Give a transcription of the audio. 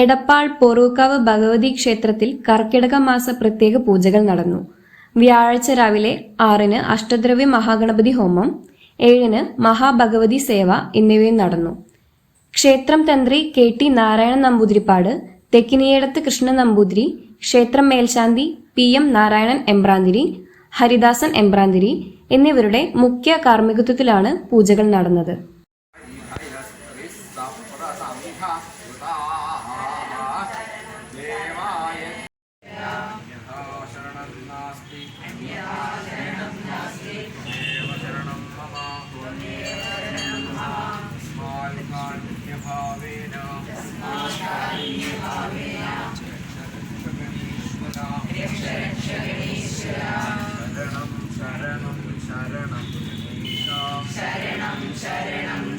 എടപ്പാൾ പൊറൂക്കാവ് ഭഗവതി ക്ഷേത്രത്തിൽ കർക്കിടക മാസ പ്രത്യേക പൂജകൾ നടന്നു. വ്യാഴാഴ്ച രാവിലെ ആറിന് അഷ്ടദ്രവ്യ മഹാഗണപതി ഹോമം ഏഴിന് മഹാഭഗവതി സേവ എന്നിവയും നടന്നു. ക്ഷേത്രം തന്ത്രി കെ ടി നാരായണൻ നമ്പൂതിരിപ്പാട് തെക്കിനിയടത്ത് കൃഷ്ണൻ നമ്പൂതിരി ക്ഷേത്രം മേൽശാന്തി പി എം നാരായണൻ എമ്പ്രാന്തിരി ഹരിദാസൻ എമ്പ്രാന്തിരി എന്നിവരുടെ മുഖ്യ കാർമ്മികത്വത്തിലാണ് പൂജകൾ നടന്നത്. स्माल्कान्यभावेन शरणं शरणं शरणं शरणं